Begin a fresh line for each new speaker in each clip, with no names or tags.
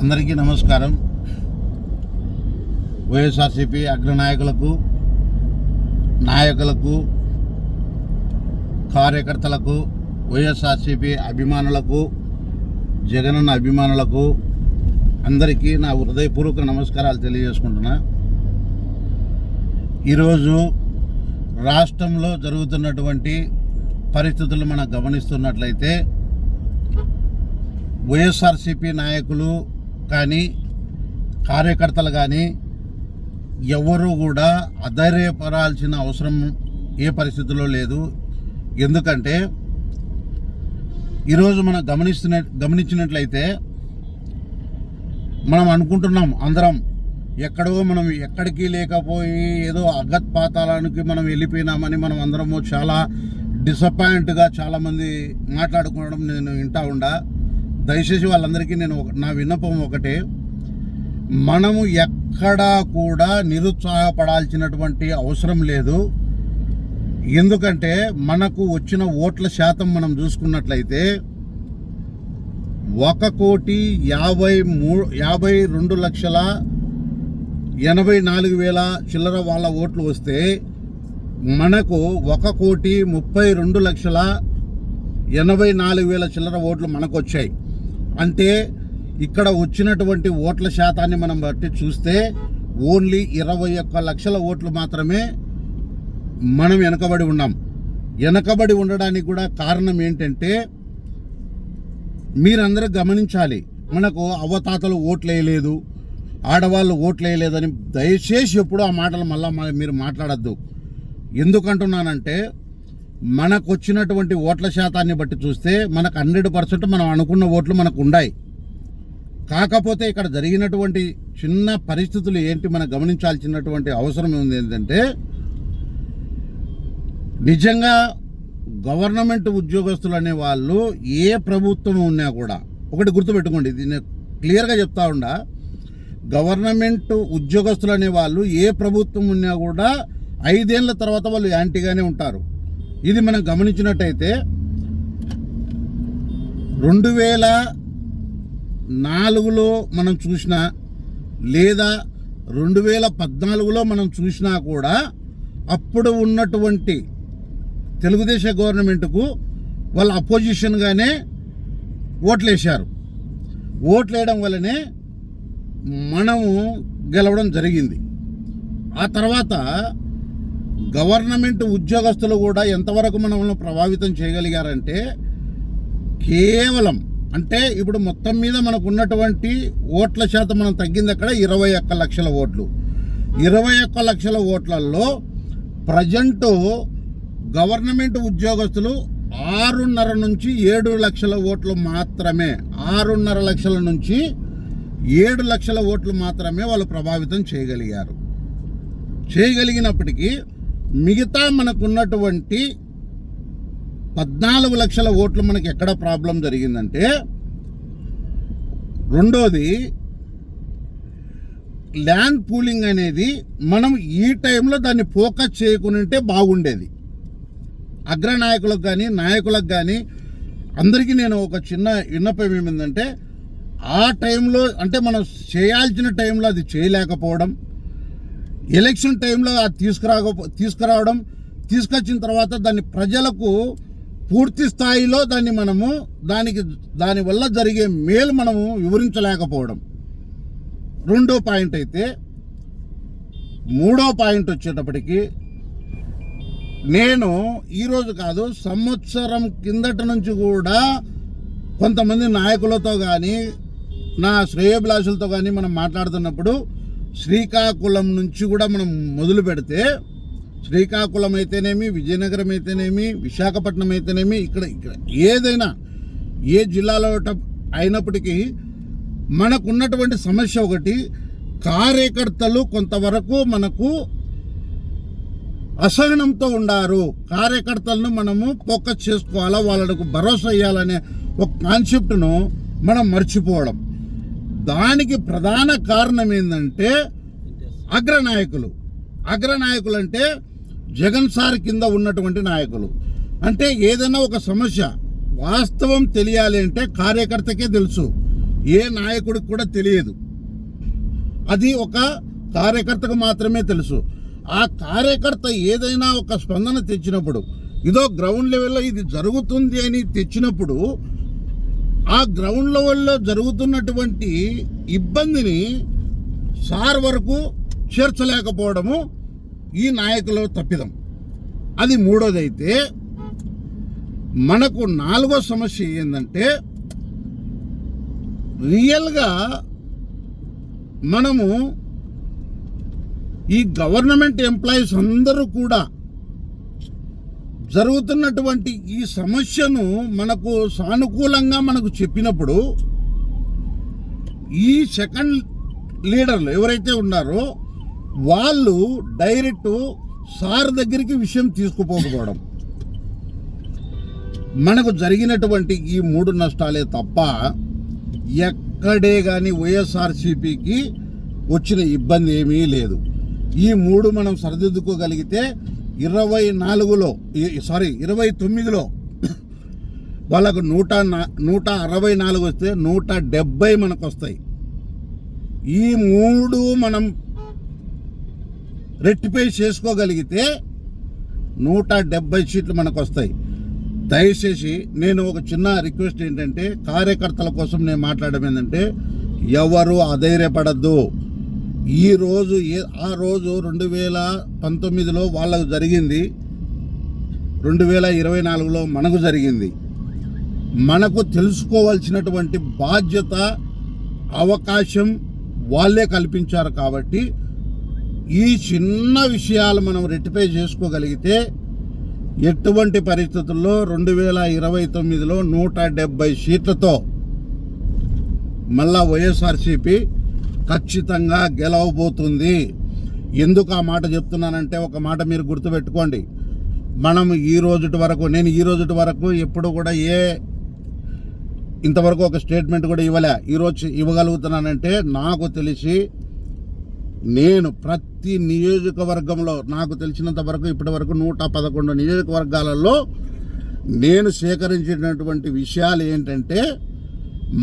అందరికీ నమస్కారం. వైఎస్ఆర్సీపీ అగ్రనాయకులకు నాయకులకు కార్యకర్తలకు వైఎస్ఆర్సీపీ అభిమానులకు జగనన్న అభిమానులకు అందరికీ నా హృదయపూర్వక నమస్కారాలు తెలియజేసుకుంటున్నా. ఈరోజు రాష్ట్రంలో జరుగుతున్నటువంటి పరిస్థితులు మనం గమనిస్తున్నట్లయితే వైఎస్ఆర్సీపీ నాయకులు కానీ కార్యకర్తలు కానీ ఎవరు కూడా అధైర్యపడాల్సిన అవసరం ఏ పరిస్థితుల్లో లేదు. ఎందుకంటే ఈరోజు మనం గమనిస్తున్న గమనించినట్లయితే మనం అనుకుంటున్నాం అందరం ఎక్కడో మనం ఎక్కడికి లేకపోయి ఏదో అగత్ పాతాళానికి మనం వెళ్ళిపోయినామని మనం అందరము చాలా డిసప్పాయింట్గా చాలామంది మాట్లాడుకోవడం నేను వింటా ఉండా. దయచేసి వాళ్ళందరికీ నేను ఒక- నా విన్నపం ఒకటే. మనము ఎక్కడా కూడా నిరుత్సాహపడాల్సినటువంటి అవసరం లేదు. ఎందుకంటే మనకు వచ్చిన ఓట్ల శాతం మనం చూసుకున్నట్లయితే ఒక కోటి యాభై మూ యాభై రెండు లక్షల ఎనభై నాలుగు వేల చిల్లర వాళ్ళ ఓట్లు వస్తే మనకు ఒక కోటి ముప్పై రెండు లక్షల ఎనభై నాలుగు వేల చిల్లర ఓట్లు మనకు వచ్చాయి. అంటే ఇక్కడ వచ్చినటువంటి ఓట్ల శాతాన్ని మనం బట్టి చూస్తే ఓన్లీ ఇరవై ఒక్క లక్షల ఓట్లు మాత్రమే మనం వెనకబడి ఉన్నాం. వెనకబడి ఉండడానికి కూడా కారణం ఏంటంటే మీరందరూ గమనించాలి. మనకు అవ్వతాతలు ఓట్లు వేయలేదు ఆడవాళ్ళు ఓట్లు వేయలేదని దయచేసి ఎప్పుడు ఆ మాటలు మళ్ళీ మీరు మాట్లాడద్దు. ఎందుకంటున్నానంటే మనకు వచ్చినటువంటి ఓట్ల శాతాన్ని బట్టి చూస్తే మనకు హండ్రెడ్ పర్సెంట్ మనం అనుకున్న ఓట్లు మనకు ఉన్నాయి కాకపోతే ఇక్కడ జరిగినటువంటి చిన్న పరిస్థితులు ఏంటి మనం గమనించాల్సినటువంటి అవసరం ఉంది ఏంటంటే నిజంగా గవర్నమెంట్ ఉద్యోగస్తులు అనే వాళ్ళు ఏ ప్రభుత్వం ఉన్నా కూడా ఒకటి గుర్తుపెట్టుకోండి దీన్ని క్లియర్గా చెప్తా ఉండా గవర్నమెంట్ ఉద్యోగస్తులు అనే వాళ్ళు ఏ ప్రభుత్వం ఉన్నా కూడా ఐదేళ్ళ తర్వాత వాళ్ళు యాంటీగానే ఉంటారు. ఇది మనం గమనించినట్టయితే రెండు వేల నాలుగులో మనం చూసిన లేదా రెండు వేల పద్నాలుగులో మనం చూసినా కూడా అప్పుడు ఉన్నటువంటి తెలుగుదేశం గవర్నమెంట్కు వాళ్ళ అపోజిషన్గానే ఓట్లేశారు. ఓట్లేయడం వల్లనే మనము గెలవడం జరిగింది. ఆ తర్వాత గవర్నమెంట్ ఉద్యోగస్తులు కూడా ఎంతవరకు మనల్ని ప్రభావితం చేయగలిగారంటే కేవలం అంటే ఇప్పుడు మొత్తం మీద మనకు ఉన్నటువంటి ఓట్ల శాతం మనం తగ్గింది అక్కడ ఇరవై ఒక్క లక్షల ఓట్లు. ఇరవై ఒక్క లక్షల ఓట్లలో ప్రజెంటు గవర్నమెంట్ ఉద్యోగస్తులు ఆరున్నర నుంచి ఏడు లక్షల ఓట్లు మాత్రమే ఆరున్నర లక్షల నుంచి ఏడు లక్షల ఓట్లు మాత్రమే వాళ్ళు ప్రభావితం చేయగలిగారు. చేయగలిగినప్పటికీ మిగతా మనకున్నటువంటి పద్నాలుగు లక్షల ఓట్లు మనకి ఎక్కడ ప్రాబ్లం జరిగిందంటే రెండోది ల్యాండ్ పూలింగ్ అనేది మనం ఈ టైంలో దాన్ని ఫోకస్ చేయకుంటే బాగుండేది. అగ్రనాయకులకు కానీ నాయకులకు కానీ అందరికీ నేను ఒక చిన్న విన్నపం ఏమిందంటే ఆ టైంలో అంటే మనం చేయాల్సిన టైంలో అది చేయలేకపోవడం ఎలక్షన్ టైంలో అది తీసుకురాక తీసుకురావడం తీసుకొచ్చిన తర్వాత దాన్ని ప్రజలకు పూర్తి స్థాయిలో దాన్ని మనము దానికి దానివల్ల జరిగే మేలు మనము వివరించలేకపోవడం. రెండో పాయింట్ అయితే మూడో పాయింట్ వచ్చేటప్పటికి నేను ఈరోజు కాదు సంవత్సరం కిందట నుంచి కూడా కొంతమంది నాయకులతో కానీ నా శ్రేయభిలాషులతో కానీ మనం మాట్లాడుతున్నప్పుడు శ్రీకాకుళం నుంచి కూడా మనం మొదలు పెడితే శ్రీకాకుళం అయితేనేమి విజయనగరం అయితేనేమి విశాఖపట్నం అయితేనేమి ఇక్కడ ఇక్కడ ఏదైనా ఏ జిల్లాలో అయినప్పటికీ మనకున్నటువంటి సమస్య ఒకటి కార్యకర్తలు కొంతవరకు మనకు అసహనంతో ఉండారు. కార్యకర్తలను మనము ఫోకస్ చేసుకోవాలా వాళ్ళకు భరోసా ఇవ్వాలనే ఒక కాన్సెప్ట్ను మనం మర్చిపోవడం. దానికి ప్రధాన కారణం ఏంటంటే అగ్రనాయకులు. అగ్రనాయకులు అంటే జగన్ సార్ కింద ఉన్నటువంటి నాయకులు. అంటే ఏదైనా ఒక సమస్య వాస్తవం తెలియాలి అంటే కార్యకర్తకే తెలుసు. ఏ నాయకుడికి కూడా తెలియదు. అది ఒక కార్యకర్తకు మాత్రమే తెలుసు. ఆ కార్యకర్త ఏదైనా ఒక స్పందన తెచ్చినప్పుడు ఇదో గ్రౌండ్ లెవెల్లో ఇది జరుగుతుంది అని తెచ్చినప్పుడు ఆ గ్రౌండ్ లెవెల్లో జరుగుతున్నటువంటి ఇబ్బందిని సార్ వరకు చేర్చలేకపోవడము ఈ నాయకుల తప్పిదం. అది మూడోదైతే మనకు నాలుగో సమస్య ఏంటంటే రియల్గా మనము ఈ గవర్నమెంట్ ఎంప్లాయీస్ అందరూ కూడా జరుగుతున్నటువంటి ఈ సమస్యను మనకు సానుకూలంగా మనకు చెప్పినప్పుడు ఈ సెకండ్ లీడర్లు ఎవరైతే ఉన్నారో వాళ్ళు డైరెక్ట్ సార్ దగ్గరికి విషయం తీసుకుపోకపోవడం. మనకు జరిగినటువంటి ఈ మూడు నష్టాలే తప్ప ఎక్కడే కానీ వైఎస్ఆర్సీపీకి వచ్చిన ఇబ్బంది ఏమీ లేదు. ఈ మూడు మనం సరిదిద్దుకోగలిగితే ఇరవై నాలుగులో ఈ- సారీ ఇరవై తొమ్మిదిలో వాళ్ళకు నూట నా- నూట అరవై నాలుగు వస్తే నూట డెబ్బై మనకు వస్తాయి ఈ మూడు మనం రెట్టిఫై చేసుకోగలిగితే నూట డెబ్బై సీట్లు మనకు వస్తాయి దయచేసి నేను ఒక చిన్న రిక్వెస్ట్ ఏంటంటే కార్యకర్తల కోసం నేను మాట్లాడడం ఏంటంటే ఎవరు అధైర్యపడద్దు. ఈ రోజు ఏ ఆ రోజు రెండు వేల పంతొమ్మిదిలో వాళ్ళకు జరిగింది. రెండు వేల ఇరవై నాలుగులో మనకు జరిగింది. మనకు తెలుసుకోవాల్సినటువంటి బాధ్యత అవకాశం వాళ్ళే కల్పించారు కాబట్టి ఈ చిన్న విషయాలు మనం రెట్టిఫై చేసుకోగలిగితే ఎటువంటి పరిస్థితుల్లో రెండు వేల ఇరవై తొమ్మిదిలో నూట డెబ్బై సీట్లతో మళ్ళా వైఎస్ఆర్సీపీ ఖచ్చితంగా గెలవబోతుంది. ఎందుకు ఆ మాట చెప్తున్నానంటే ఒక మాట మీరు గుర్తుపెట్టుకోండి. మనం ఈ రోజుటి వరకు నేను ఈ రోజుటి వరకు ఎప్పుడు కూడా ఏ ఇంతవరకు ఒక స్టేట్మెంట్ కూడా ఇవ్వలే. ఈరోజు ఇవ్వగలుగుతున్నానంటే నాకు తెలిసి నేను ప్రతి నియోజకవర్గంలో నాకు తెలిసినంత వరకు ఇప్పటి వరకు నూట పదకొండు నియోజకవర్గాలలో నేను సేకరించినటువంటి విషయాలు ఏంటంటే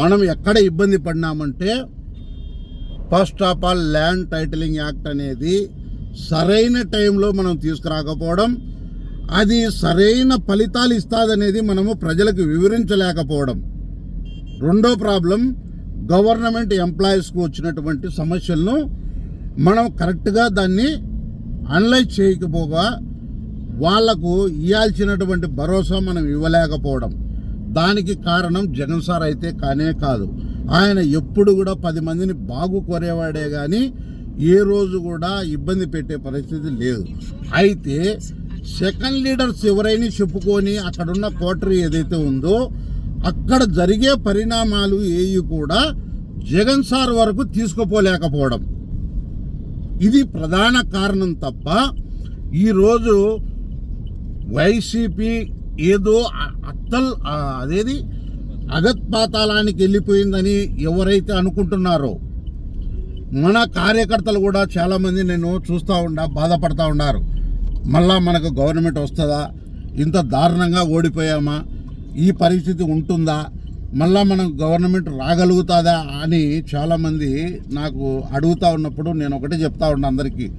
మనం ఎక్కడ ఇబ్బంది పడినామంటే first of all land titling act అనేది సరైన టైంలో మనం తీసుకురాకపోవడం అది సరైన ఫలితాలు ఇస్తాదనేది మనము ప్రజలకు వివరించలేకపోవడం. రెండో ప్రాబ్లం గవర్నమెంట్ ఎంప్లాయీస్కు వచ్చినటువంటి సమస్యలను మనం కరెక్ట్గా దాన్ని అనలైజ్ చేయకపోగా వాళ్ళకు ఇవ్వాల్సినటువంటి భరోసా మనం ఇవ్వలేకపోవడం. దానికి కారణం జగన్ సార్ అయితే కానే కాదు. ఆయన ఎప్పుడు కూడా పది మందిని బాగు కోరేవాడే కానీ ఏ రోజు కూడా ఇబ్బంది పెట్టే పరిస్థితి లేదు. అయితే సెకండ్ లీడర్స్ ఎవరైనా చెప్పుకొని అక్కడున్న కోటరీ ఏదైతే ఉందో అక్కడ జరిగే పరిణామాలు ఏవి కూడా జగన్ సార్ వరకు తీసుకుపోలేకపోవడం. ఇది ప్రధాన కారణం తప్ప ఈరోజు వైసీపీ ఏదో అత్తల్ అదేది అగత్పాతాళానికి వెళ్ళిపోయిందని ఎవరైతే అనుకుంటున్నారో మన కార్యకర్తలు కూడా చాలామంది నేను చూస్తూ ఉండా బాధపడతా ఉన్నారు మళ్ళా మనకు గవర్నమెంట్ వస్తుందా? ఇంత దారుణంగా ఓడిపోయామా? ఈ పరిస్థితి ఉంటుందా? మళ్ళా మనం గవర్నమెంట్ రాగలుగుతుందా అని చాలామంది నాకు అడుగుతా ఉన్నప్పుడు నేను ఒకటే చెప్తా ఉన్నా అందరికీ.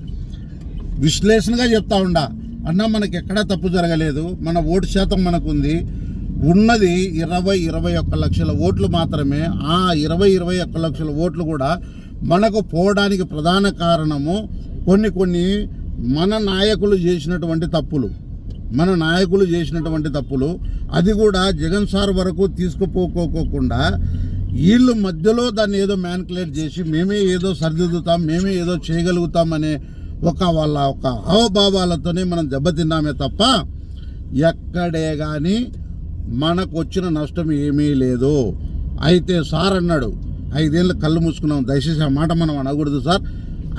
విశ్లేషణగా చెప్తా ఉండా అన్న మనకి ఎక్కడా తప్పు జరగలేదు. మన ఓటు శాతం మనకుంది. ఉన్నది ఇరవై ఇరవై ఒక్క లక్షల ఓట్లు మాత్రమే. ఆ ఇరవై ఇరవై ఒక్క లక్షల ఓట్లు కూడా మనకు పోవడానికి ప్రధాన కారణము కొన్ని కొన్ని మన నాయకులు చేసినటువంటి తప్పులు. మన నాయకులు చేసినటువంటి తప్పులు. అది కూడా జగన్ సార్ వరకు తీసుకుపోకోకుండా వీళ్ళు మధ్యలో దాన్ని ఏదో మ్యాన్కులేట్ చేసి మేమే ఏదో సరిదిద్దుతాం మేమే ఏదో చేయగలుగుతాం అనే ఒక వాళ్ళ ఒక హావభావాలతోనే మనం దెబ్బతిన్నామే తప్ప ఎక్కడే కానీ మనకు వచ్చిన నష్టం ఏమీ లేదు. అయితే సార్ అన్నాడు ఐదేళ్ళు కళ్ళు మూసుకున్నాం దయచేసి ఆ మాట మనం అనకూడదు సార్.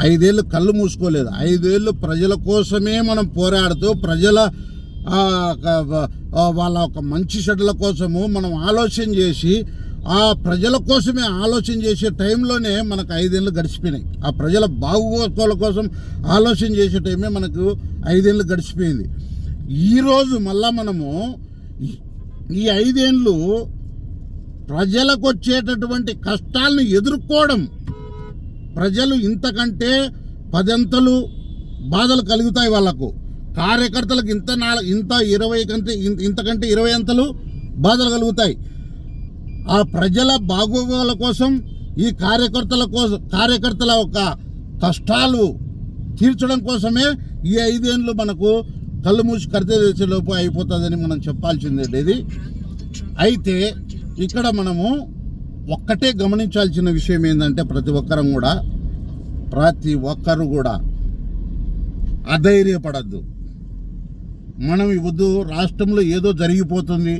ఐదేళ్ళు కళ్ళు మూసుకోలేదు. ఐదేళ్ళు ప్రజల కోసమే మనం పోరాడుతూ ప్రజల వాళ్ళ ఒక మంచి చెడ్ల కోసము మనం ఆలోచన చేసి ఆ ప్రజల కోసమే ఆలోచన చేసే టైంలోనే మనకు ఐదేళ్ళు గడిచిపోయినాయి. ఆ ప్రజల బాగోగుల కోసం ఆలోచన చేసే టైమే మనకు ఐదేళ్ళు గడిచిపోయింది. ఈరోజు మళ్ళా మనము ఈ- ఐదేళ్ళు ప్రజలకు వచ్చేటటువంటి కష్టాలను ఎదుర్కోవడం. ప్రజలు ఇంతకంటే పదంతలు బాధలు కలుగుతాయి వాళ్ళకు. కార్యకర్తలకు ఇంత నాలుగు ఇంత ఇరవై కంటే ఇంతకంటే ఇరవై అంతలు బాధలు కలుగుతాయి. ఆ ప్రజల బాగోగుల కోసం ఈ కార్యకర్తల కోసం కార్యకర్తల యొక్క కష్టాలు తీర్చడం కోసమే ఈ ఐదేళ్ళు మనకు కళ్ళు మూసి కడితే తెచ్చేలోపు అయిపోతుందని మనం చెప్పాల్సిందే ఇది అయితే ఇక్కడ మనము ఒక్కటే గమనించాల్సిన విషయం ఏంటంటే ప్రతి ఒక్కరం కూడా ప్రతి ఒక్కరు కూడా అధైర్యపడద్దు. మనం ఇవ్వద్దు రాష్ట్రంలో ఏదో జరిగిపోతుంది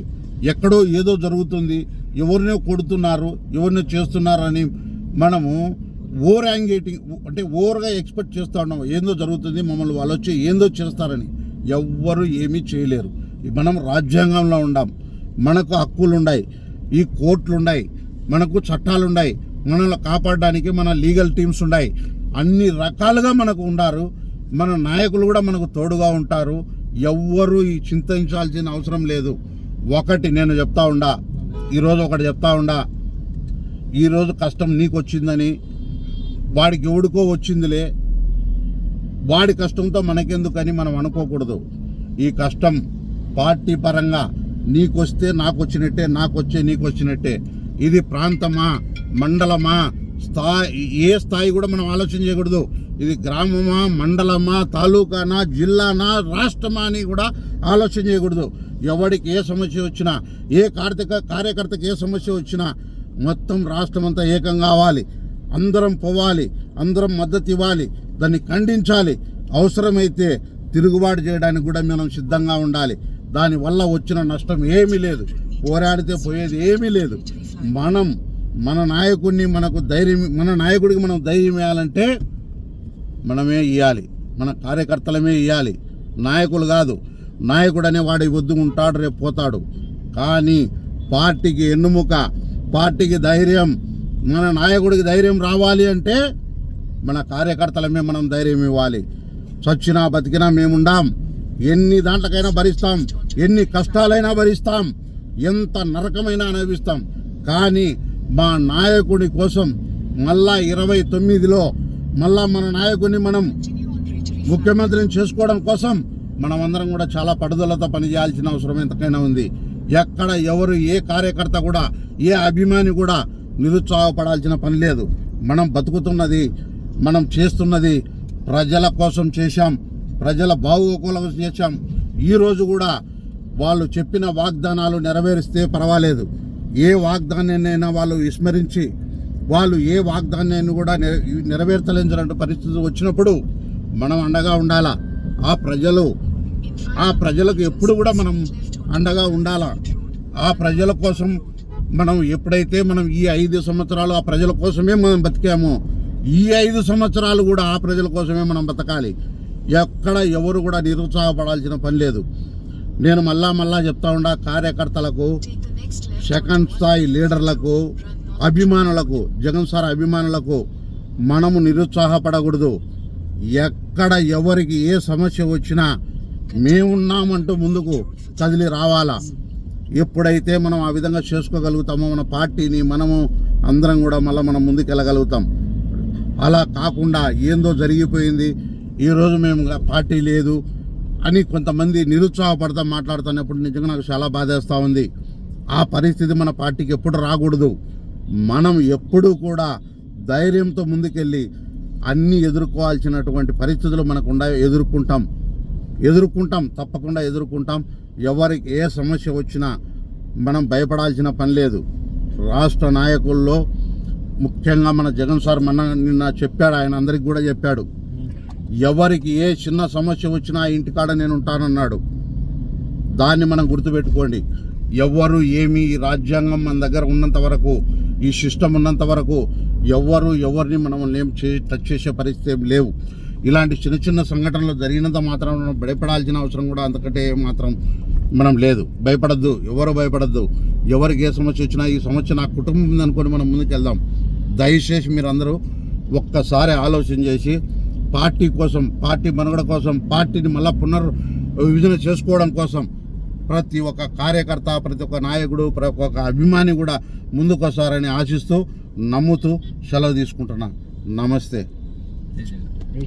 ఎక్కడో ఏదో జరుగుతుంది ఎవరినో కొడుతున్నారు ఎవరినో చేస్తున్నారని మనము ఓవర్ యాంగేటింగ్ అంటే ఓవర్గా ఎక్స్పెక్ట్ చేస్తూ ఉన్నాం. ఏందో జరుగుతుంది మమ్మల్ని వాళ్ళు వచ్చి ఏందో చేస్తారని. ఎవ్వరు ఏమీ చేయలేరు. మనం రాజ్యాంగంలో ఉండాం. మనకు హక్కులు ఉన్నాయి ఈ కోర్టులు ఉన్నాయి మనకు చట్టాలు ఉన్నాయి మనల్ని కాపాడడానికి మన లీగల్ టీమ్స్ ఉన్నాయి అన్ని రకాలుగా మనకు ఉండారు. మన నాయకులు కూడా మనకు తోడుగా ఉంటారు. ఎవ్వరు ఈ చింతించాల్సిన అవసరం లేదు. ఒకటి నేను చెప్తా ఉండా. ఈరోజు ఒకటి చెప్తా ఉండా. ఈరోజు కష్టం నీకు వచ్చిందని వాడికి ఎవడికో వచ్చిందిలే. వాడి కష్టంతో మనకెందుకని మనం అనుకోకూడదు. ఈ కష్టం పార్టీ పరంగా నీకొస్తే నాకు వచ్చినట్టే నాకు వచ్చే నీకు వచ్చినట్టే ఇది ప్రాంతమా మండలమా స్థాయి ఏ స్థాయి కూడా మనం ఆలోచన చేయకూడదు. ఇది గ్రామమా మండలమా తాలూకానా జిల్లానా రాష్ట్రమా అని కూడా ఆలోచన చేయకూడదు. ఎవడికి ఏ సమస్య వచ్చినా ఏ కార్తీక కార్యకర్తకి ఏ సమస్య వచ్చినా మొత్తం రాష్ట్రం అంతా ఏకం కావాలి. అందరం పోవాలి అందరం మద్దతు ఇవ్వాలి దాన్ని ఖండించాలి. అవసరమైతే తిరుగుబాటు చేయడానికి కూడా మనం సిద్ధంగా ఉండాలి. దానివల్ల వచ్చిన నష్టం ఏమీ లేదు. పోరాడితే పోయేది ఏమీ లేదు. మనం మన నాయకుడిని మనకు ధైర్యం మన నాయకుడికి మనం ధైర్యం ఇవ్వాలంటే మనమే ఇవ్వాలి మన కార్యకర్తలమే ఇవ్వాలి నాయకులు కాదు. నాయకుడు అనేవాడు వద్దు ఉంటాడు రేపు పోతాడు. కానీ పార్టీకి ఎన్నుముక పార్టీకి ధైర్యం మన నాయకుడికి ధైర్యం రావాలి అంటే మన కార్యకర్తలమే మనం ధైర్యం ఇవ్వాలి. చచ్చినా బతికినా మేముండాం. ఎన్ని దాంట్లకైనా భరిస్తాం. ఎన్ని కష్టాలైనా భరిస్తాం. ఎంత నరకమైనా అనుభవిస్తాం. కానీ మా నాయకుడి కోసం మళ్ళా ఇరవై తొమ్మిదిలో మళ్ళా మన నాయకుడిని మనం ముఖ్యమంత్రిని చేసుకోవడం కోసం మనం అందరం కూడా చాలా పట్టుదలతో పనిచేయాల్సిన అవసరం ఎంతకైనా ఉంది. ఎక్కడ ఎవరు ఏ కార్యకర్త కూడా ఏ అభిమాని కూడా నిరుత్సాహపడాల్సిన పని లేదు. మనం బతుకుతున్నది మనం చేస్తున్నది ప్రజల కోసం చేశాం ప్రజల బాగోగుల చేశాం. ఈరోజు కూడా వాళ్ళు చెప్పిన వాగ్దానాలు నెరవేరిస్తే పర్వాలేదు. ఏ వాగ్దానాన్నైనా వాళ్ళు విస్మరించి వాళ్ళు ఏ వాగ్దానాన్ని కూడా నెరవేర్చలేని పరిస్థితి వచ్చినప్పుడు మనం అండగా ఉండాలా? ఆ ప్రజలు ఆ ప్రజలకు ఎప్పుడు కూడా మనం అండగా ఉండాలా? ఆ ప్రజల కోసం మనం ఎప్పుడైతే మనం ఈ ఐదు సంవత్సరాలు ఆ ప్రజల కోసమే మనం బతికామో ఈ ఐదు సంవత్సరాలు కూడా ఆ ప్రజల కోసమే మనం బతకాలి. ఎక్కడ ఎవరు కూడా నిరుత్సాహపడాల్సిన పని లేదు. నేను మళ్ళా మళ్ళా చెప్తా ఉండా కార్యకర్తలకు సెకండ్ స్థాయి లీడర్లకు అభిమానులకు జగన్ సార్ అభిమానులకు మనము నిరుత్సాహపడకూడదు. ఎక్కడ ఎవరికి ఏ సమస్య వచ్చినా మేమున్నామంటూ ముందుకు కదిలి రావాలా? ఎప్పుడైతే మనం ఆ విధంగా చేసుకోగలుగుతామో మన పార్టీని మనము అందరం కూడా మళ్ళీ మనం ముందుకు వెళ్ళగలుగుతాం అలా కాకుండా ఏందో జరిగిపోయింది ఈరోజు మేము పార్టీ లేదు అని కొంతమంది నిరుత్సాహపడతా మాట్లాడుతున్నప్పుడు నిజంగా నాకు చాలా బాధేస్తూ ఉంది. ఆ పరిస్థితి మన పార్టీకి ఎప్పుడు రాకూడదు. మనం ఎప్పుడూ కూడా ధైర్యంతో ముందుకెళ్ళి అన్నీ ఎదుర్కోవాల్సినటువంటి పరిస్థితులు మనకు ఉండ ఎదుర్కొంటాం. ఎదుర్కొంటాం తప్పకుండా ఎదుర్కొంటాం. ఎవరికి ఏ సమస్య వచ్చినా మనం భయపడాల్సిన పని లేదు. రాష్ట్ర నాయకుల్లో ముఖ్యంగా మన జగన్ సార్ మన నిన్న చెప్పాడు ఆయన అందరికి కూడా చెప్పాడు. ఎవరికి ఏ చిన్న సమస్య వచ్చినా ఇంటికాడ నేను ఉంటానన్నాడు. దాన్ని మనం గుర్తుపెట్టుకోండి. ఎవ్వరు ఏమి రాజ్యాంగం మన దగ్గర ఉన్నంత వరకు ఈ సిస్టమ్ ఉన్నంత వరకు ఎవ్వరు ఎవరిని మనం ఏం చే టచ్ చేసే పరిస్థితి ఏం లేవు. ఇలాంటి చిన్న చిన్న సంఘటనలు జరిగినంత మాత్రం మనం భయపడాల్సిన అవసరం కూడా అంతకంటే మాత్రం మనం లేదు. భయపడద్దు. ఎవరు భయపడద్దు. ఎవరికి ఏ సమస్య వచ్చినా ఈ సమస్య నా కుటుంబం ఉంది అనుకొని మనం ముందుకెళ్దాం. దయచేసి మీరందరూ ఒక్కసారి ఆలోచన చేసి పార్టీ కోసం పార్టీ మనుగడ కోసం పార్టీని మళ్ళీ పునర్ విభజన చేసుకోవడం కోసం ప్రతి ఒక్క కార్యకర్త ప్రతి ఒక్క నాయకుడు ప్రతి ఒక్క అభిమాని కూడా ముందుకొస్తారని ఆశిస్తూ నమ్ముతూ సెలవు తీసుకుంటున్నా. నమస్తే.